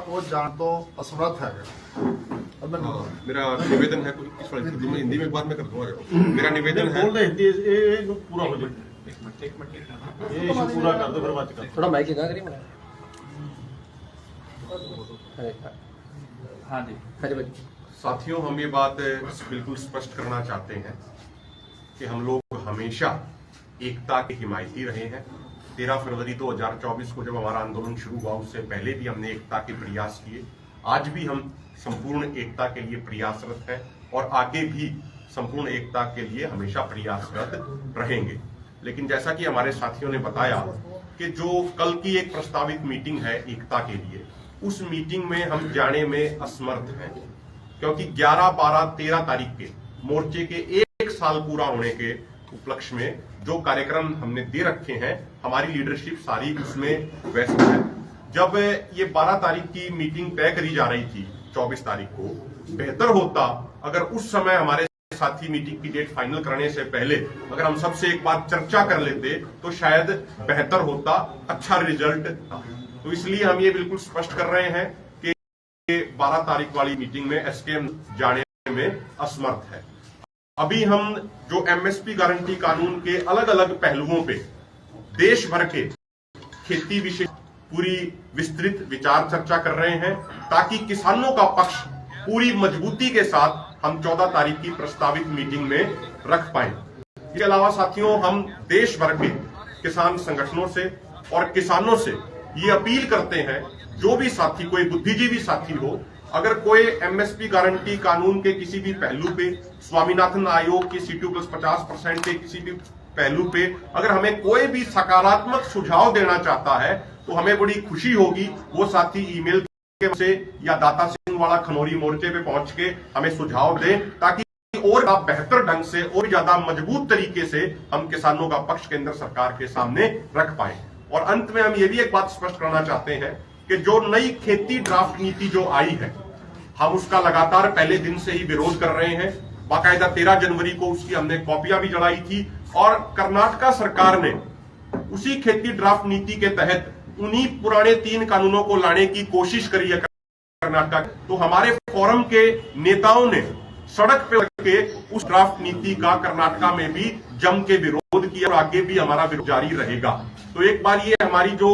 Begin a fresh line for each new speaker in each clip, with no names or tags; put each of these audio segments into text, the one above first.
ਉਹ ਜਾਣ ਤੋਂ ਅਸਮਰੱਥ ਹੈਗਾ अब मैं
हाँ, मेरा निवेदन है कुछ इस वाले मैं हिंदी में एक बात मैं कर दूंगा मेरा निवेदन है
ਬੋਲਦੇ ਹਿੰਦੀ ਇਹ ਇਹ ਨੂੰ ਪੂਰਾ ਹੋ ਜਾਏ ਇਹ ਇਸ਼ੂ ਪੂਰਾ ਕਰ ਦਿਓ ਫਿਰ ਬਾਅਦ ਚ ਕਰ
थोड़ा माइक लगा करिए मेरा हाँ जी हाँ जी भाई
साथियों हम ये बात बिल्कुल स्पष्ट करना चाहते हैं कि हम लोग हमेशा एकता के हिमायती रहे हैं तेरह फरवरी 2024 को जब हमारा आंदोलन शुरू हुआ उससे पहले भी हमने एकता के प्रयास किए। आज भी हम संपूर्ण एकता के लिए प्रयासरत हैं और आगे भी संपूर्ण एकता के लिए हमेशा प्रयासरत रहेंगे। लेकिन जैसा कि हमारे साथियों ने बताया कि जो कल की एक प्रस्तावित मीटिंग है एकता के लिए उस मीटिंग में हम जाने में असमर्थ हैं। क्योंकि 11, 12, 13 तारीख के मोर्चे के एक साल पूरा होने के उपलक्ष्य में जो कार्यक्रम हमने दे रखे हैं, हमारी लीडरशिप सारी उसमें व्यस्त है। जब ये 12 तारीख की मीटिंग तय करी जा रही थी 24 तारीख को, बेहतर होता अगर उस समय हमारे साथी मीटिंग की डेट फाइनल करने से पहले अगर हम सबसे एक बार चर्चा कर लेते तो शायद बेहतर होता अच्छा रिज़ल्ट तो इसलिए हम ये बिल्कुल स्पष्ट कर रहे हैं कि 12 तारीख वाली मीटिंग में एसकेएम जाने में असमर्थ है। अभी हम जो एमएसपी गारंटी कानून के अलग अलग पहलुओं पे देश भर के खेती विषय पूरी विस्तृत विचार चर्चा कर रहे हैं ताकि किसानों का पक्ष पूरी मजबूती के साथ हम 14 तारीख की प्रस्तावित मीटिंग में रख पाए। इसके अलावा साथियों, हम देश भर के किसान संगठनों से और किसानों से ये अपील करते हैं, जो भी साथी, कोई बुद्धिजीवी साथी हो अगर कोई एमएसपी गारंटी कानून के किसी भी पहलू पे, स्वामीनाथन आयोग की सी टू प्लस पचास परसेंट के किसी भी पहलू पे, अगर हमें कोई भी सकारात्मक सुझाव देना चाहता है तो हमें बड़ी खुशी होगी। वो साथी ईमेल के से या दाता सिंह वाला खनौरी मोर्चे पे पहुँच के हमें सुझाव दें, ताकि और बेहतर ढंग से, और ज़्यादा मज़बूत तरीके से हम किसानों का पक्ष केंद्र सरकार के सामने रख पाए। और अंत में हम ये भी एक बात स्पष्ट करना चाहते हैं कि जो नई खेती ड्राफ्ट नीति जो आई है हम उसका लगातार पहले दिन से ही विरोध कर रहे हैं। बाकायदा तेरह जनवरी को उसकी हमने कॉपियाँ भी जलाई थी और कर्नाटका सरकार ने उसी खेती ड्राफ्ट नीति के तहत उन्हीं पुराने तीन कानूनों को लाने की कोशिश करी है कर्नाटक। तो हमारे फोरम के नेताओं ने सड़क पे के उस ड्राफ्ट नीति का कर्नाटका में भी जम के विरोध किया और आगे भी हमारा विरोध जारी रहेगा। तो एक बार ये हमारी जो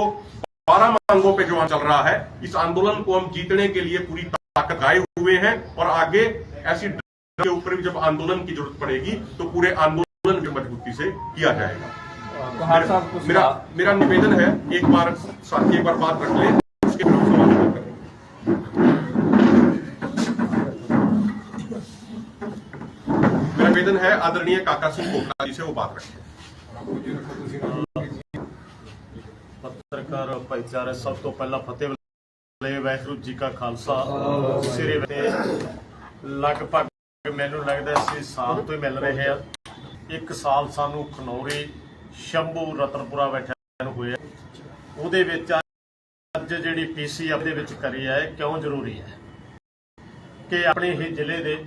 बारह मांगों पे जो चल रहा है, इस आंदोलन को हम जीतने के लिए पूरी ताकत आए हुए हैं और आगे ऐसी के ऊपर भी जब आंदोलन की जरूरत पड़ेगी तो पूरे आंदोलन की मजबूती से किया जाएगा मेरा, मेरा मेरा निवेदन है एक बार साथी एक बार बात रख ले उसके बाद हम समाधान करें मेरा निवेदन है आदरणीय काका सिंह कोकला जी से वो बात रखें
ਪੱਤਰਕਾਰ ਭਾਈਚਾਰੇ ਸਭ ਤੋਂ ਪਹਿਲਾਂ ਫਤਿਹ ਬੁਲਾਏ ਵਾਹਿਗੁਰੂ ਜੀ ਕਾ ਖਾਲਸਾ। ਸਿਰੇ ਤੇ ਲਗਭਗ ਮੈਨੂੰ ਲੱਗਦਾ ਸੀ ਸਾਲ ਤੋਂ ਹੀ ਮਿਲ ਰਹੇ ਆ। ਇੱਕ ਸਾਲ ਸਾਨੂੰ ਖਨੌਰੀ ਸ਼ੰਭੂ ਰਤਨਪੁਰਾ ਬੈਠਿਆਂ ਨੂੰ ਹੋਇਆ ਉਹਦੇ ਵਿੱਚ ਅੱਜ ਜਿਹੜੀ ਪੀਸੀ ਦੇ ਵਿੱਚ ਕਰੀ ਹੈ ਇਹ ਕਿਉਂ ਜ਼ਰੂਰੀ ਹੈ? ਕਿ ਆਪਣੇ ਹੀ ਜ਼ਿਲ੍ਹੇ ਦੇ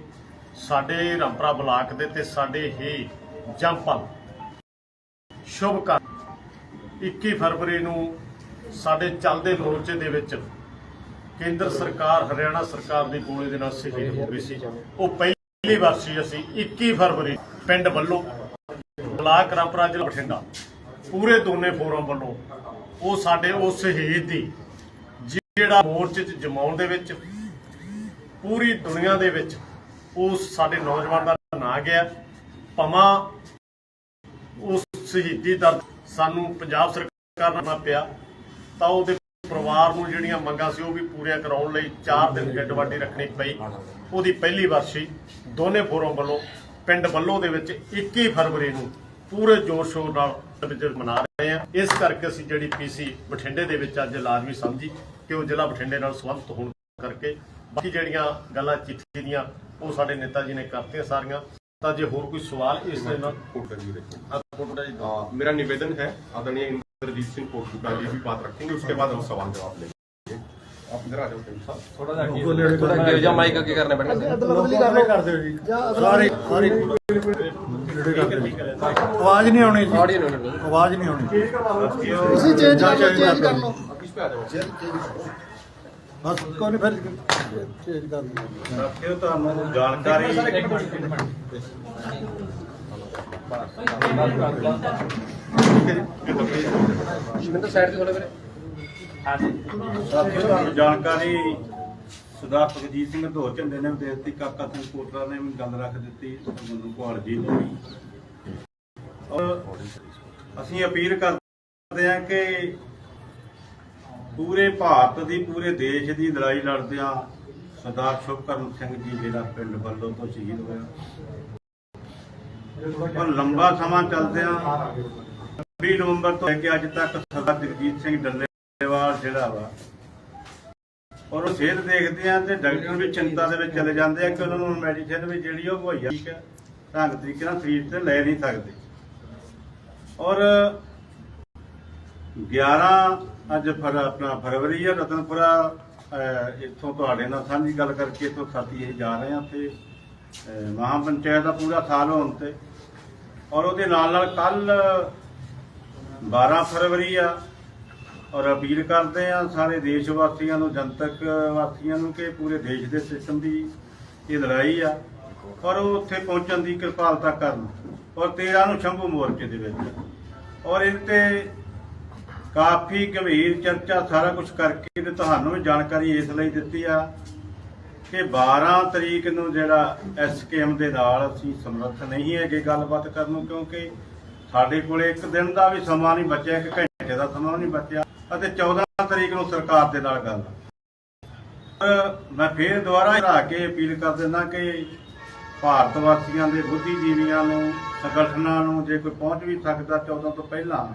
ਸਾਡੇ ਰਾਮਪੁਰਾ ਬਲਾਕ ਦੇ ਤੇ ਸਾਡੇ ਹੀ ਜੰਪਲ ਸ਼ੁਭ ਕਰ 21 ਫਰਵਰੀ ਨੂੰ ਸਾਡੇ ਚੱਲਦੇ ਮੋਰਚੇ ਦੇ ਵਿੱਚ ਕੇਂਦਰ ਸਰਕਾਰ, ਹਰਿਆਣਾ ਸਰਕਾਰ ਦੀ ਗੋਲੀ ਦੇ ਨਾਲ ਸ਼ਹੀਦ ਹੋ ਗਈ ਸੀ। ਉਹ ਪਹਿਲੀ ਵਾਰ ਸੀ ਅਸੀਂ 21 ਫਰਵਰੀ, ਪਿੰਡ ਵੱਲੋਂ ਬਲਾਕ ਰਾਮਪੁਰਾ ਜ਼ਿਲ੍ਹਾ ਬਠਿੰਡਾ, ਪੂਰੇ ਦੋਨੇ ਫੋਰਮ ਵੱਲੋਂ, ਉਹ ਸਾਡੇ ਉਸ ਸ਼ਹੀਦ ਦੀ, ਜਿਹੜਾ ਮੋਰਚੇ 'ਚ ਜਮਾਉਣ ਦੇ ਵਿੱਚ, ਪੂਰੀ ਦੁਨੀਆ ਦੇ ਵਿੱਚ ਉਸ ਸਾਡੇ ਨੌਜਵਾਨ ਦਾ ਨਾਂ ਗਿਆ। ਭਮਾ ਉਸ ਸ਼ਹੀਦੀ ਦਾ ਸਾਨੂੰ ਪੰਜਾਬ ਸਰਕਾਰ ਨਾਲ ਪਿਆ, ਤਾਂ ਉਹਦੇ ਪਰਿਵਾਰ ਨੂੰ ਜਿਹੜੀਆਂ ਮੰਗਾਂ ਸੀ ਉਹ ਵੀ ਪੂਰੀਆਂ ਕਰਾਉਣ ਲਈ 4 ਦਿਨ ਗੱਡਵਾਡੀ ਰੱਖਣੀ ਪਈ। ਉਹਦੀ ਪਹਿਲੀ ਵਰਸੀ ਦੋਨੇ ਫੋਰਮ ਵੱਲੋਂ ਪਿੰਡ ਵੱਲੋਂ ਦੇ ਵਿੱਚ 21 ਫਰਵਰੀ ਨੂੰ ਪੂਰੇ ਜੋਰ ਸ਼ੋਰ ਨਾਲ ਵਿੱਚ ਮਨਾ ਰਹੇ ਹਾਂ। ਇਸ ਕਰਕੇ ਅਸੀਂ ਜਿਹੜੀ ਪੀਸੀ ਬਠਿੰਡੇ ਦੇ ਵਿੱਚ ਅੱਜ ਲਾਜ਼ਮੀ ਸਮਝੀ ਕਿ ਉਹ ਜ਼ਿਲ੍ਹਾ ਬਠਿੰਡੇ ਨਾਲ ਸੰਬੰਧਿਤ ਹੋਣ ਕਰਕੇ ਬਾਕੀ ਜਿਹੜੀਆਂ ਗੱਲਾਂ ਚਿੱਠੀ ਦੀਆਂ ਉਹ ਸਾਡੇ ਨੇਤਾ ਜੀ ਨੇ ਕਰਤੀਆਂ ਸਾਰੀਆਂ। ਤਾਂ ਜੇ ਹੋਰ ਕੋਈ ਸਵਾਲ ਇਸ ਦੇ ਨਾਲ
कोट करिए देखो
ਆਹ ਫੋਟੋ ਜੀ
आ, मेरा निवेदन है आदरणीय इंद्रजीत सिंह कोटकुटा जी भी बात रखेंगे उसके बाद हम सवाल जवाब लेंगे आप इधर आ जाओ कहीं साहब
थोड़ा थोड़ा गिर जा माइक आगे करना पड़ेगा
ਕਰ ਦਿਓ ਜੀ ਸਾਰੇ ਸਾਰੇ ਆਵਾਜ਼ ਨਹੀਂ ਆਉਣੀ ਜੀ
ऑडियो नहीं
ਆਵਾਜ਼ ਨਹੀਂ ਆਉਣੀ
ਤੁਸੀਂ ਚੇਂਜ ਕਰ ਲਓ ਚੇਂਜ ਕਰ ਲਓ
इस पे आ जाओ
ਬਸ ਕੋਈ ਨਹੀਂ ਫਿਰ ਚੇਂਜ ਕਰ ਦਿੰਦੇ
ਸਾਥੀਓ ਤੁਹਾਨੂੰ ਜਾਣਕਾਰੀ
ਮੈਨੂੰ ਸਾਈਡ ਤੇ ਥੋੜੇ ਵੀਰੇ
ਸਾਥੀਓ ਤੁਹਾਨੂੰ ਜਾਣਕਾਰੀ ਸਰਦਾਰ ਸੁਖਜੀਤ ਸਿੰਘ ਧੋ ਝੰਡੇ ਨੇ ਵੀ ਕਾਕਾ ਸਿੰਘ ਕੋਟਰਾ ਨੇ ਗੱਲ ਰੱਖ ਦਿੱਤੀ ਮੈਨੂੰ ਕੁਹਾੜ ਜੀ ਨੇ ਔਰ ਅਸੀਂ ਅਪੀਲ ਕਰਦੇ ਹਾਂ ਕਿ ਪੂਰੇ ਭਾਰਤ ਦੀ, ਪੂਰੇ ਦੇਸ਼ ਦੀ ਲੜਾਈ ਲੜਦਿਆਂ ਸਰਦਾਰ ਸ਼ੁਭਕਰਨ ਸਿੰਘ ਜੀ ਜਿਹੜਾ ਪਿੰਡ ਵੱਲੋਂ ਤੋਂ ਸ਼ਹੀਦ ਹੋਇਆ। ਪਰ ਲੰਬਾ ਸਮਾਂ ਚੱਲਦਿਆਂ 20 ਨਵੰਬਰ ਤੋਂ ਲੈ ਕੇ ਅੱਜ ਤੱਕ ਸਰਦਾਰ ਜਗਜੀਤ ਸਿੰਘ ਡੱਲੇਵਾਲ ਜਿਹੜਾ ਵਾ ਔਰ ਉਹ ਸਿਹਤ ਦੇਖਦੇ ਆ ਤੇ ਡਾਕਟਰ ਵੀ ਚਿੰਤਾ ਦੇ ਵਿੱਚ ਚਲੇ ਜਾਂਦੇ ਆ ਕਿ ਉਹਨਾਂ ਨੂੰ ਮੈਡੀਸਿਨ ਵੀ ਜਿਹੜੀ ਉਹ ਮੁਹੱਈਆ ਠੀਕ ਹੈ ਢੰਗ ਤਰੀਕੇ ਨਾਲ ਸਰੀਰ ਤੇ ਲੈ ਨਹੀਂ ਸਕਦੇ। ਔਰ 11 ਅੱਜ ਫਰ ਆਪਣਾ ਫਰਵਰੀ ਹੈ ਰਤਨਪੁਰਾ ਅਹ, ਇੱਥੋਂ ਤੁਹਾਡੇ ਨਾਲ ਸਾਂਝੀ ਗੱਲ ਕਰਕੇ ਇੱਥੋਂ ਸਾਥੀ ਇਹ ਜਾ ਰਹੇ ਆ ਤੇ ਅਹ, ਮਹਾਂ ਪੰਚਾਇਤ ਦਾ ਪੂਰਾ ਸਾਲ ਹੋਣ ਤੇ। ਔਰ ਉਹਦੇ ਨਾਲ ਨਾਲ ਕੱਲ 12 ਫਰਵਰੀ ਆ ਔਰ ਅਪੀਲ ਕਰਦੇ ਆ ਸਾਰੇ ਦੇਸ਼ ਵਾਸੀਆਂ ਨੂੰ ਜਨਤਕ ਵਾਸੀਆਂ ਨੂੰ ਕਿ ਪੂਰੇ ਦੇਸ਼ ਦੇ ਸਿਸਟਮ ਦੀ ਇਹ ਲੜਾਈ ਆ ਔਰ ਉਹ ਉੱਥੇ ਪਹੁੰਚਣ ਦੀ ਕਿਰਪਾਲਤਾ ਕਰਨ। ਔਰ 13 ਨੂੰ ਸ਼ੰਭੂ ਮੋਰਚੇ ਦੇ ਵਿੱਚ। ਔਰ ਇਹ ਤੇ ਕਾਫੀ ਗੰਭੀਰ ਚਰਚਾ ਸਾਰਾ ਕੁਝ ਕਰਕੇ ਤੇ ਤੁਹਾਨੂੰ ਵੀ ਜਾਣਕਾਰੀ ਇਸ ਲਈ ਦਿੱਤੀ ਆ। ਕਿ 12 ਤਰੀਕ ਨੂੰ ਜਿਹੜਾ ਐਸਕੇਐਮ ਦੇ ਨਾਲ ਅਸੀਂ ਸਮਰੱਥ ਨਹੀਂ ਹੈਗੇ ਗੱਲਬਾਤ ਕਰਨ ਨੂੰ, ਕਿਉਂਕਿ ਸਾਡੇ ਕੋਲੇ ਇੱਕ ਦਿਨ ਦਾ ਵੀ ਸਮਾਂ ਨਹੀਂ ਬਚਿਆ, ਇੱਕ ਘੰਟੇ ਦਾ ਸਮਾਂ ਨਹੀਂ ਬਚਿਆ ਅਤੇ 14 ਤਰੀਕ ਨੂੰ ਸਰਕਾਰ ਦੇ ਨਾਲ ਗੱਲ। ਪਰ ਮੈਂ ਫੇਰ ਦੁਬਾਰਾ ਹਰਾ ਕੇ ਅਪੀਲ ਕਰ ਦਿੰਦਾ ਕਿ ਭਾਰਤ ਵਾਸੀਆਂ ਦੇ ਬੁੱਧੀਜੀਵੀਆਂ ਨੂੰ, ਸੰਗਠਨਾਂ ਨੂੰ ਜੇ ਕੋਈ ਪਹੁੰਚ ਵੀ ਸਕਦਾ 14 ਤੋਂ ਪਹਿਲਾਂ,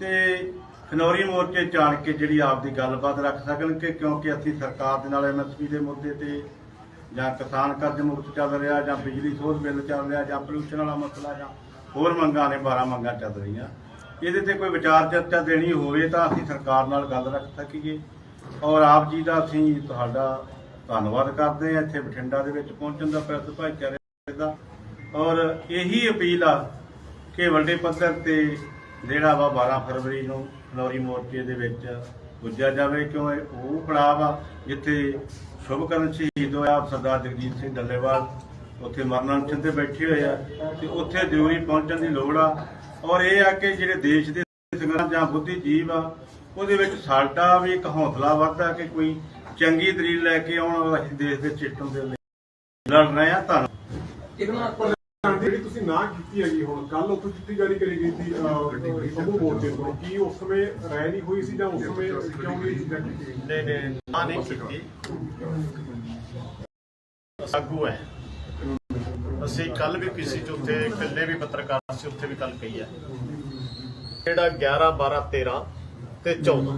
ਤੇ ਖਨੌਰੀ ਮੋਰਚੇ ਚਾਣ ਕੇ ਜਿਹੜੀ ਆਪਦੀ ਗੱਲਬਾਤ ਰੱਖ ਸਕਣ ਕਿ ਕਿਉਂਕਿ ਅਸੀਂ ਸਰਕਾਰ ਦੇ ਨਾਲ ਐਮਐਸਪੀ ਦੇ ਮੁੱਦੇ ਤੇ ਜਾਂ ਕਿਸਾਨ ਕਰਜ਼ ਮੁਕਤ ਚੱਲ ਰਿਹਾ, ਜਾਂ ਬਿਜਲੀ ਸੋਧ ਬਿੱਲ ਚੱਲ ਰਿਹਾ, ਜਾਂ ਪੋਲੂਸ਼ਨ ਵਾਲਾ ਮਸਲਾ, ਜਾਂ ਹੋਰ ਮੰਗਾਂ ਨੇ 12 ਮੰਗਾਂ ਚੱਲ ਰਹੀਆਂ। ਇਹਦੇ ਤੇ ਕੋਈ ਵਿਚਾਰ ਚਰਚਾ ਦੇਣੀ ਹੋਵੇ ਤਾਂ ਅਸੀਂ ਸਰਕਾਰ ਨਾਲ ਗੱਲ ਰੱਖ ਸਕੀਏ। ਔਰ ਆਪ ਜੀ ਦਾ ਅਸੀਂ ਤੁਹਾਡਾ ਧੰਨਵਾਦ ਕਰਦੇ ਹਾਂ ਇੱਥੇ ਬਠਿੰਡਾ ਦੇ ਵਿੱਚ ਪਹੁੰਚਣ ਦਾ ਪ੍ਰੈਸ ਭਾਈਚਾਰੇ ਦਾ। ਔਰ ਇਹੀ ਅਪੀਲ ਆ ਕਿ ਵੱਡੇ ਪੱਧਰ ਤੇ ਜਿਹੜਾ ਵਾ 12 ਫਰਵਰੀ ਨੂੰ ਫਲੋਰੀ ਮੋਰਚੇ ਦੇ ਵਿੱਚ ਪੁੱਜਿਆ ਜਾਵੇ, ਕਿਉਂ ਇਹ ਉਹ ਪੜਾਅ ਆ ਜਿੱਥੇ ਸ਼ੁਭਕਰਨ ਸ਼ਹੀਦ ਹੋਇਆ ਸਰਦਾਰ ਜਗਜੀਤ ਸਿੰਘ ਡੱਲੇਵਾਲ, ਉੱਥੇ ਮਰਨਾਂਚਨ ਤੇ ਬੈਠੇ ਹੋਏ ਆ ਤੇ ਉੱਥੇ ਜ਼ਰੂਰੀ ਪਹੁੰਚਣ ਦੀ ਲੋੜ ਆ। ਔਰ ਇਹ ਆ ਕਿ ਜਿਹੜੇ ਦੇਸ਼ ਦੇ ਸੰਗਠਨ ਜਾਂ ਬੁੱਧੀਜੀਵ ਆ, ਉਹਦੇ ਵਿੱਚ ਸਾਡਾ ਵੀ ਇੱਕ ਹੌਸਲਾ ਵੱਧਦਾ ਕਿ ਕੋਈ ਚੰਗੀ ਦਲੀਲ ਲੈ ਕੇ ਆਉਣ ਵਾਲਾ ਅਸੀਂ ਦੇਸ਼ ਦੇ ਸਿਸਟਮ ਦੇ ਲਈ ਲੜ ਰਹੇ ਆ ਧੰਨਵਾਦ।
ਜਿਹੜੀ ਤੁਸੀਂ ਨਾ ਕੀਤੀ ਹੈਗੀ ਹੁਣ ਕੱਲ ਉੱਥੋਂ ਚਿੱਠੀ ਜਾਰੀ ਕਰੀ ਗਈ ਸੀ ਸੰਭੂ ਮੋਰਚੇ ਤੋਂ ਕੀ ਉਸ ਸਮੇਂ ਰਾਇ ਨਹੀਂ ਹੋਈ ਸੀ ਜਾਂ ਉਸ ਸਮੇਂ ਕਿਉਂ ਨਹੀਂ ਚੀਜ਼ਾਂ ਕੀਤੀ?
ਨਹੀਂ ਨਹੀਂ ਨਾ ਨਹੀਂ ਕੀਤੀ। ਸਾਗੂ ਹੈ। ਅਸੀਂ ਕੱਲ ਵੀ ਪੀਸੀ ਚ ਉੱਥੇ ਇਕੱਲੇ ਵੀ ਪੱਤਰਕਾਰ ਸੀ ਉੱਥੇ ਵੀ ਕੱਲ ਕਹੀ ਹੈ। ਜਿਹੜਾ 11 12 13 ਤੇ 14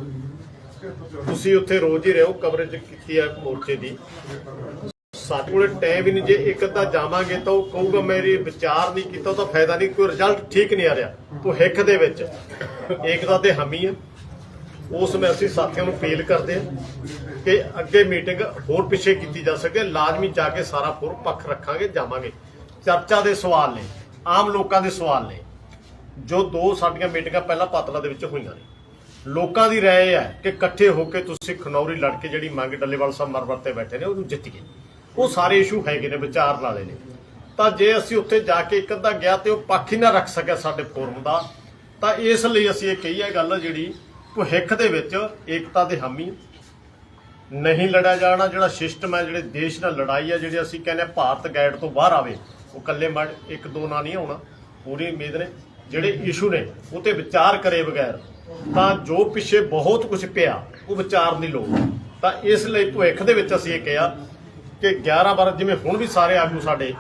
ਤੁਸੀਂ ਉੱਥੇ ਰੋਜ਼ ਹੀ ਰਹੋ ਕਵਰੇਜ ਕੀਤੀ ਹੈ ਮੋਰਚੇ ਦੀ। ਸਾਡੇ ਕੋਲ ਟਾਈਮ ਹੀ ਨਹੀਂ ਜੇ ਇੱਕ ਅੱਧਾ ਜਾਵਾਂਗੇ ਤਾਂ ਉਹ ਕਹੂਗਾ ਮੇਰੀ ਵਿਚਾਰ ਨਹੀਂ ਕੀਤਾ, ਉਹਦਾ ਫਾਇਦਾ ਨਹੀਂ, ਕੋਈ ਰਿਜ਼ਲਟ ਠੀਕ ਨਹੀਂ ਆ ਰਿਹਾ। ਉਹ ਹਿੱਕ ਦੇ ਵਿੱਚ। ਏਕਤਾ ਤੇ ਹਮੀ ਹੈ ਉਸ ਵਿੱਚ ਅਸੀਂ ਸਾਥੀਆਂ ਨੂੰ ਅਪੀਲ ਕਰਦੇ ਹਾਂ ਕਿ ਅੱਗੇ ਮੀਟਿੰਗ ਹੋਰ ਪਿੱਛੇ ਕੀਤੀ ਜਾ ਸਕੇ। ਲਾਜ਼ਮੀ ਜਾ ਕੇ ਸਾਰਾ ਪੁਰ ਪੱਖ ਰੱਖਾਂਗੇ, ਜਾਵਾਂਗੇ। ਚਰਚਾ ਦੇ ਸਵਾਲ ਨੇ, ਆਮ ਲੋਕਾਂ ਦੇ ਸਵਾਲ ਨੇ। ਜੋ ਦੋ ਸਾਡੀਆਂ ਮੀਟਿੰਗਾਂ ਪਹਿਲਾਂ ਪਾਤਲਾ ਦੇ ਵਿੱਚ ਹੋਈਆਂ ਨੇ। ਲੋਕਾਂ ਦੀ ਰਾਏ ਹੈ ਕਿ ਇਕੱਠੇ ਹੋ ਕੇ ਤੁਸੀਂ ਖਨੌਰੀ ਲੜ ਕੇ ਜਿਹੜੀ ਮੰਗ ਡੱਲੇਵਾਲ ਸਾਹਿਬ ਮਰਵਰ ਤੇ ਬੈਠੇ ਨੇ, ਉਹਨੂੰ ਜਿੱਤੀਏ ਉਹ ਸਾਰੇ ਇਸ਼ੂ ਹੈਗੇ ਨੇ, ਵਿਚਾਰ ਵਾਲੇ ਨੇ। ਤਾਂ ਜੇ ਅਸੀਂ ਉੱਥੇ ਜਾ ਕੇ ਇੱਕ ਅੱਧਾ ਗਿਆ ਤੇ ਉਹ ਪੱਖ ਹੀ ਨਾ ਰੱਖ ਸਕਿਆ ਸਾਡੇ ਫੋਰਮ ਦਾ, ਤਾਂ ਇਸ ਲਈ ਅਸੀਂ ਇਹ ਕਹੀ ਹੈ ਗੱਲ ਜਿਹੜੀ ਭੁਹਿੱਖ ਦੇ ਵਿੱਚ ਏਕਤਾ ਦੇ ਹਾਮੀ ਨਹੀਂ ਲੜਿਆ ਜਾਣਾ, ਜਿਹੜਾ ਸਿਸਟਮ ਹੈ, ਜਿਹੜੇ ਦੇਸ਼ ਨਾਲ ਲੜਾਈ ਹੈ, ਜਿਹੜੀ ਅਸੀਂ ਕਹਿੰਦੇ ਹਾਂ ਭਾਰਤ ਗਾਈਡ ਤੋਂ ਬਾਹਰ ਆਵੇ, ਉਹ ਇਕੱਲੇ ਮੜ, ਇੱਕ ਦੋ ਨਾ ਨਹੀਂ ਆਉਣਾ ਪੂਰੀ ਉਮੀਦ ਨੇ। ਜਿਹੜੇ ਇਸ਼ੂ ਨੇ, ਉਹ ਤੇ ਵਿਚਾਰ ਕਰੇ ਬਗੈਰ, ਤਾਂ ਜੋ ਪਿੱਛੇ ਬਹੁਤ ਕੁਝ ਪਿਆ, ਉਹ ਵਿਚਾਰ ਨਹੀਂ ਲੋੜ ਤਾਂ ਇਸ ਲਈ ਭੁੱਖ ਦੇ ਵਿੱਚ ਅਸੀਂ ਇਹ ਕਿਹਾ ਕਿ 11 12 ਜਿਵੇਂ ਹੁਣ ਵੀ ਸਾਰੇ ਆਗੂ ਸਾਡੇ,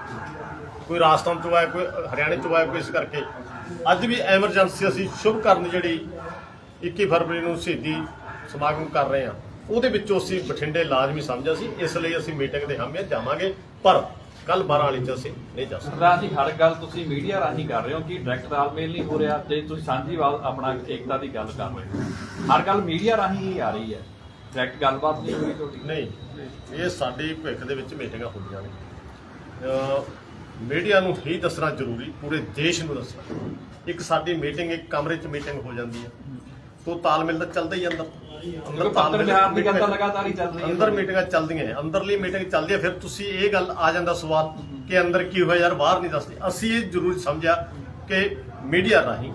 ਕੋਈ ਰਾਜਸਥਾਨ ਤੋਂ ਆਇਆ ਕੋਈ ਹਰਿਆਣੇ ਤੋਂ ਆਇਆ ਕੋਈ ਇਸ ਕਰਕੇ। ਅੱਜ ਵੀ ਐਮਰਜੈਂਸੀ ਅਸੀਂ ਸ਼ੁਭ ਕਰਨ ਜਿਹੜੀ 21 ਫਰਵਰੀ ਨੂੰ ਸ਼ਹੀਦੀ ਸਮਾਗਮ ਕਰ ਰਹੇ ਹਾਂ, ਉਹਦੇ ਵਿੱਚੋਂ ਅਸੀਂ ਬਠਿੰਡੇ ਲਾਜ਼ਮੀ ਸਮਝਿਆ ਸੀ ਇਸ ਲਈ ਅਸੀਂ ਮੀਟਿੰਗ ਦੇ ਹਾਮੀਆਂ ਜਾਵਾਂਗੇ, ਪਰ ਕੱਲ 12 ਵਾਲੀ ਚ ਅਸੀਂ ਨਹੀਂ ਜਾ ਸਕਦੇ।
ਸਰਦਾਰ ਹਰ ਗੱਲ ਤੁਸੀਂ ਮੀਡੀਆ ਰਾਹੀਂ ਕਰ ਰਹੇ ਹੋ ਕਿ ਡਾਇਰੈਕਟ ਤਾਲਮੇਲ ਨਹੀਂ ਹੋ ਰਿਹਾ, ਤੇ ਤੁਸੀਂ ਸਾਂਝੀਵਾਲ ਆਪਣਾ ਏਕਤਾ ਦੀ ਗੱਲ ਕਰ ਰਹੇ ਹੋ। ਹਰ ਗੱਲ ਮੀਡੀਆ ਰਾਹੀਂ ਹੀ ਆ ਰਹੀ ਹੈ। ਡਾਇਰੈਕਟ ਗੱਲਬਾਤ ਨਹੀਂ ਹੋਈ ਤੁਹਾਡੀ?
ਨਹੀਂ। ਇਹ ਸਾਡੀ ਭਵਿੱਖ ਦੇ ਵਿੱਚ ਮੀਟਿੰਗਾਂ ਹੁੰਦੀਆਂ ਨੇ। ਮੀਡੀਆ ਨੂੰ ਹੀ ਦੱਸਣਾ ਜ਼ਰੂਰੀ ਪੂਰੇ ਦੇਸ਼ ਨੂੰ ਦੱਸਣਾ। ਇੱਕ ਸਾਡੀ ਮੀਟਿੰਗ ਇੱਕ ਕਮਰੇ 'ਚ ਮੀਟਿੰਗ ਹੋ ਜਾਂਦੀ ਹੈ। ਤੋਂ ਤਾਲਮੇਲ ਤਾਂ ਚੱਲਦਾ ਹੀ ਅੰਦਰ ਅੰਦਰ
ਵਿਹਾਰ ਦੀ ਗੱਲ ਲਗਾਤਾਰ ਹੀ ਚੱਲ ਰਹੀ ਹੈ।
ਅੰਦਰ ਮੀਟਿੰਗਾਂ ਚੱਲਦੀਆਂ ਹੈ। ਅੰਦਰਲੀ ਮੀਟਿੰਗ ਚੱਲਦੀ ਹੈ ਫਿਰ ਤੁਸੀਂ ਇਹ ਗੱਲ ਆ ਜਾਂਦਾ ਸਵਾਲ ਕਿ ਅੰਦਰ ਕੀ ਹੋਇਆ ਯਾਰ ਬਾਹਰ ਨਹੀਂ ਦੱਸਦੇ। ਅਸੀਂ ਇਹ ਜ਼ਰੂਰ ਸਮਝਿਆ ਕਿ ਮੀਡੀਆ ਰਾਹੀਂ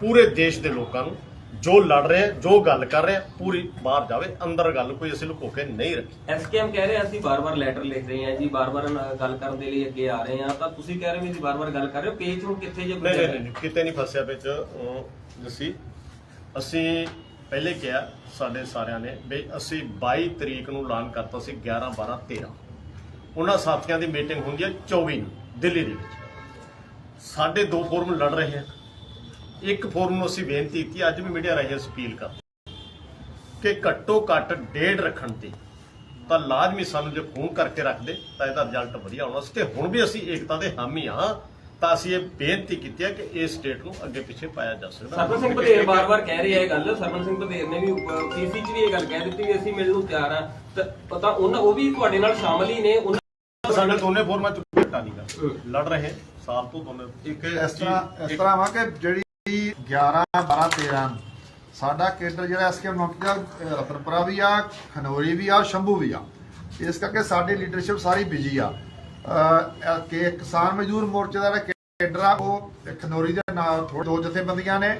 ਪੂਰੇ ਦੇਸ਼ ਦੇ ਲੋਕਾਂ ਨੂੰ ਜੋ ਲੜ ਰਹੇ ਆ ਜੋ ਗੱਲ ਕਰ ਰਹੇ ਆ ਪੂਰੀ ਬਾਹਰ ਜਾਵੇ ਅੰਦਰ ਗੱਲ ਕੋਈ ਅਸੀਂ ਲੁਕੋ ਕੇ ਨਹੀਂ ਰੱਖੀ।
ਐਸਕੇਐਮ ਕਹਿ ਰਹੇ ਅਸੀਂ ਬਾਰ-ਬਾਰ ਲੈਟਰ ਲਿਖ ਰਹੇ ਹਾਂ ਜੀ ਬਾਰ-ਬਾਰ ਗੱਲ ਕਰਨ ਦੇ ਲਈ ਅੱਗੇ ਆ ਰਹੇ ਹਾਂ ਤਾਂ ਤੁਸੀਂ ਕਹਿ ਰਹੇ ਵੀ ਅਸੀਂ ਬਾਰ-ਬਾਰ ਗੱਲ ਕਰ ਰਹੇ ਹੋ ਪੇਜ ਨੂੰ ਕਿੱਥੇ ਜੇ
ਨਹੀਂ ਨਹੀਂ ਨਹੀਂ ਕਿਤੇ ਨਹੀਂ ਫਸਿਆ ਵਿੱਚ ਅਹ, ਜੱਸੀ ਅਸੀਂ ਪਹਿਲੇ ਕਿਹਾ ਸਾਡੇ ਸਾਰਿਆਂ ਨੇ ਵੀ ਅਸੀਂ 22 ਤਰੀਕ ਨੂੰ ਐਲਾਨ ਕਰਤਾ ਸੀ 11 12 13 ਉਹਨਾਂ ਸਾਥੀਆਂ ਦੀ ਮੀਟਿੰਗ ਹੁੰਦੀ ਹੈ 24 ਨੂੰ ਦਿੱਲੀ ਦੇ ਵਿੱਚ। ਸਾਡੇ ਦੋ ਫੋਰਮ ਲੜ ਰਹੇ ਹਨ ਇੱਕ ਫੋਰਮ ਨੂੰ ਅਸੀਂ ਬੇਨਤੀ ਕੀਤੀ ਅੱਜ ਵੀ ਮੀਡੀਆ ਰਾਹੀਂ ਅਪੀਲ ਕਰ ਕਿ ਘੱਟੋ ਘੱਟ ਡੇਢ ਰੱਖਣ ਤੇ ਤਾਂ ਲਾਜ਼ਮੀ ਸਾਨੂੰ ਜੇ ਫੋਨ ਕਰਕੇ ਰੱਖਦੇ ਤਾਂ ਇਹਦਾ ਰਿਜ਼ਲਟ ਵਧੀਆ ਆਉਣਾ ਸੀ ਤੇ ਹੁਣ ਵੀ ਅਸੀਂ ਏਕਤਾ ਦੇ ਹਾਮੀ ਹਾਂ ਤਾਂ ਅਸੀਂ ਇਹ ਬੇਨਤੀ ਕੀਤੀ ਹੈ ਕਿ ਇਸ ਸਟੇਟ ਨੂੰ ਅੱਗੇ ਪਿੱਛੇ ਪਾਇਆ ਜਾ ਸਕਦਾ।
ਸਰਵਨ ਸਿੰਘ ਬਧੇਰ ਬਾਰ-ਬਾਰ ਕਹਿ ਰਿਹਾ ਇਹ ਗੱਲ ਸਰਵਨ ਸਿੰਘ ਬਧੇਰ ਨੇ ਵੀ ਪੀਸੀ 'ਚ ਵੀ ਇਹ ਗੱਲ ਕਹਿ ਦਿੱਤੀ ਵੀ ਅਸੀਂ ਮਿਲਣ ਨੂੰ ਤਿਆਰ ਆ ਤਾਂ ਪਤਾ ਉਹਨਾਂ ਉਹ ਵੀ ਤੁਹਾਡੇ ਨਾਲ ਸ਼ਾਮਲ ਹੀ ਨੇ ਉਹਨਾਂ
ਸਾਡੇ ਦੋਨੇ ਫੋਰਮਾਂ ਚ ਨਹੀਂ ਕਰ ਲੜ ਰਹੇ ਸਾਲ ਤੋਂ ਦੋਨੇ।
ਇੱਕ
ਇਸ ਤਰ੍ਹਾਂ ਇਸ ਤਰ੍ਹਾਂ ਵਾ ਕਿ ਜਿਹੜੀ 11 12 13 ਸਾਡਾ ਕੇਡਰ ਜਿਹੜਾ ਐਸਕੇ ਮੁਕਤਾ ਰਤਨਪੁਰਾ ਵੀ ਆ, ਖਨੌਰੀ ਵੀ ਆ, ਸ਼ੰਭੂ ਵੀ ਆ। ਇਸ ਕਰਕੇ ਸਾਡੀ ਲੀਡਰਸ਼ਿਪ ਸਾਰੀ ਬਿਜ਼ੀ ਆ। ਕਿ ਕਿਸਾਨ ਮਜ਼ਦੂਰ ਮੋਰਚੇ ਦਾ ਜਿਹੜਾ ਕੇਡਰ ਆ, ਉਹ ਖਨੌਰੀ ਦੇ ਨਾਲ ਥੋੜੇ ਦੋ ਜਥੇਬੰਦੀਆਂ ਨੇ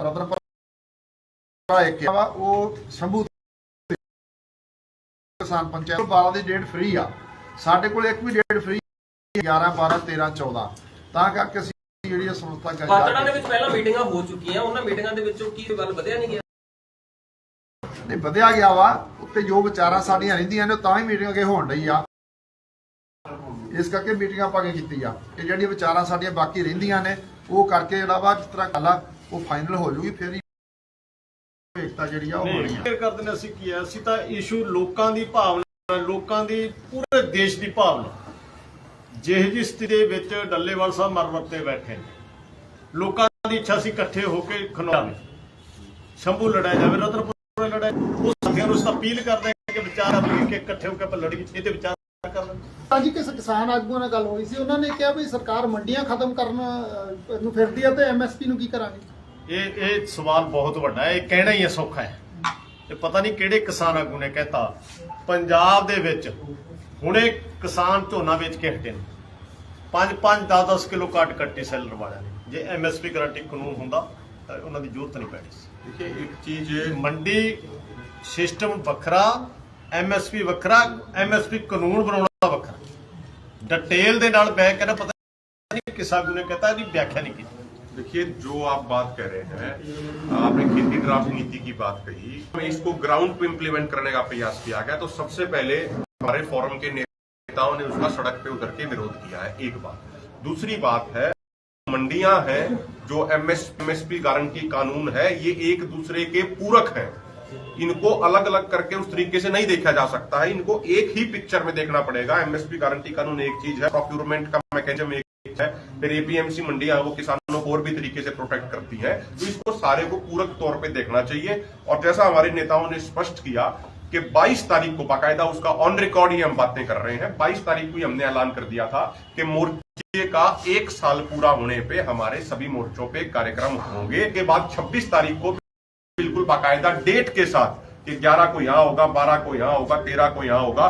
ਰਤਨਪੁਰਾ ਇੱਕ ਆ, ਉਹ ਸ਼ੰਭੂ ਕਿਸਾਨ ਪੰਚਾਇਤ 12 ਦੀ ਡੇਟ ਫ੍ਰੀ ਆ। ਸਾਡੇ ਕੋਲ ਇੱਕ ਵੀ ਡੇਟ ਫ੍ਰੀ 11 12 13 14 ਤਾਂ ਕਰਕੇ ਅਸੀਂ ਜਿਹੜੀ ਇਹ ਸੰਸਥਾ ਕਰ
ਪਾਤੜਾਂ ਦੇ ਵਿੱਚ ਪਹਿਲਾਂ ਮੀਟਿੰਗਾਂ ਹੋ ਚੁੱਕੀਆਂ ਉਹਨਾਂ ਮੀਟਿੰਗਾਂ ਦੇ ਵਿੱਚੋਂ ਕੀ ਗੱਲ ਵਧਿਆ ਨਹੀਂ ਗਿਆ?
ਨਹੀਂ ਵਧਿਆ ਗਿਆ ਵਾ ਉੱਤੇ ਜੋ ਵਿਚਾਰਾਂ ਸਾਡੀਆਂ ਰਹਿੰਦੀਆਂ ਨੇ ਤਾਂ ਹੀ ਮੀਟਿੰਗ ਅੱਗੇ ਹੋਣ ਰਹੀ ਆ। ਇਸ ਕਰਕੇ ਮੀਟਿੰਗ ਆਪਾਂ ਅੱਗੇ ਕੀਤੀ ਆ। ਇਹ ਜਿਹੜੀਆਂ ਵਿਚਾਰਾਂ ਸਾਡੀਆਂ ਬਾਕੀ ਰਹਿੰਦੀਆਂ ਨੇ ਉਹ ਕਰਕੇ ਜਿਹੜਾ ਵਾ ਜਿਸ ਤਰ੍ਹਾਂ ਗੱਲ ਆ ਉਹ ਫਾਈਨਲ ਹੋ ਜੂਗੀ ਫਿਰ ਹੀ ਏਕਤਾ ਜਿਹੜੀ ਆ ਉਹ ਹੋਣੀ ਆ।
ਕਲੀਅਰ ਕਰਦੇ ਨੇ ਅਸੀਂ ਕੀ ਹੈ ਅਸੀਂ ਤਾਂ ਇਸ਼ੂ ਲੋਕਾਂ ਦੀ ਭਾਵਨਾ ਲੋਕਾਂ ਦੀ ਪੂਰੇ ਦੇਸ਼ ਦੀ ਭਾਵਨਾ। ਜਿਹੇ ਜੀ ਸਥਿਤੀ ਦੇ ਵਿੱਚ ਡੱਲੇਵਾਲ ਸਾਹਿਬ ਮਰ ਵਰਤੇ ਬੈਠੇ ਨੇ। ਲੋਕਾਂ ਦੀ ਇੱਛਾ ਸੀ ਇਕੱਠੇ ਹੋ ਕੇ ਖਨੋਵੇ ਸ਼ੰਭੂ ਲੜਾਇਆ ਜਾਵੇ ਰਤਨਪੁਰ ਲੜਾਇਆ ਉਹ ਸਾਥੀਆਂ ਨੂੰ ਅਪੀਲ ਕਰਦੇ ਕਿ ਵਿਚਾਰ ਮਿਲ ਕੇ ਇਕੱਠੇ ਹੋ ਕੇ ਆਪਾਂ ਲੜੀਏ ਇਹ ਤੇ ਵਿਚਾਰ
ਅੱਜ ਕਿਸ ਕਿਸਾਨ ਆਗੂਆਂ ਨਾਲ ਗੱਲ ਹੋਈ ਸੀ। ਉਹਨਾਂ ਨੇ ਕਿਹਾ ਵੀ ਸਰਕਾਰ ਮੰਡੀਆਂ ਖਤਮ ਕਰਨ ਨੂੰ ਫਿਰਦੀ ਹੈ ਤੇ ਐਮਐਸਪੀ ਨੂੰ ਕੀ ਕਰਾਂਗੇ?
ਇਹ ਇਹ ਸਵਾਲ ਬਹੁਤ ਵੱਡਾ ਹੈ। ਇਹ ਕਹਿਣਾ ਹੈ ਸੌਖਾ ਹੈ। ਤੇ ਪਤਾ ਨਹੀਂ ਕਿਹੜੇ ਕਿਸਾਨ ਆਗੂ ਨੇ ਕਹਿਤਾ। ਪੰਜਾਬ ਦੇ ਵਿੱਚ ਹੁਣੇ ਕਿਸਾਨ ਝੋਨਾ ਵੇਚ ਕੇ ਹਟੇ ਨੇ 5 5 10 10 ਕਿਲੋ ਕਾਟ ਕੱਟੀ ਸੈਲਰ ਵਾਲਿਆਂ ਨੇ ਜੇ ਐਮਐਸਪੀ ਗਾਰੰਟੀ ਕਾਨੂੰਨ ਹੁੰਦਾ ਤਾਂ ਉਹਨਾਂ ਦੀ ਜ਼ਰੂਰਤ ਨਹੀਂ ਪੈਣੀ ਸੀ
देखिए एक चीज
ਮੰਡੀ ਸਿਸਟਮ ਵੱਖਰਾ ਐਮਐਸਪੀ ਵੱਖਰਾ ਐਮਐਸਪੀ ਕਾਨੂੰਨ ਬਣਾਉਣਾ ਵੱਖਰਾ ਡਿਟੇਲ ਦੇ ਨਾਲ ਬਹਿ ਕੇ ਨਾ ਪਤਾ ਨਹੀਂ ਕਿਸ ਆਗੂ ਨੇ ਕਹਤਾ ਇਹਦੀ ਵਿਆਖਿਆ ਨਹੀਂ ਕੀਤੀ
देखिए जो आप बात कह रहे हैं आपने खेती ड्राफ्ट नीति की बात कही इसको ग्राउंड पे इम्प्लीमेंट करने का प्रयास किया गया तो सबसे पहले हमारे फोरम के नेताओं ने उसका सड़क पे उतर के विरोध किया है, एक बात। दूसरी बात है, मंडियाँ हैं जो एमएस एमएसपी गारंटी कानून है, ये एक दूसरे के पूरक हैं। इनको अलग अलग करके उस तरीके से नहीं देखा जा सकता है। इनको एक ही पिक्चर में देखना पड़ेगा। एमएसपी गारंटी कानून एक चीज़ है प्रोक्यूरमेंट का मैकेनिज्म एक है। फिर एपीएमसी मंडियाँ वो किसानों को और भी तरीके से प्रोटेक्ट करती हैं। तो इसको सारे को पूरक तौर पे देखना चाहिए। और जैसा हमारे नेताओं ने स्पष्ट किया कि 22 तारीख को बाकायदा उसका ऑन रिकॉर्ड ही हम बातें कर रहे हैं। 22 तारीख को ही हमने ऐलान कर दिया था कि मोर्चे का एक साल पूरा होने पे हमारे सभी मोर्चों पे कार्यक्रम होंगे। के बाद 26 तारीख को बिल्कुल बाकायदा डेट के साथ कि 11 को यहाँ होगा 12 को यहाँ होगा 13 को यहाँ होगा।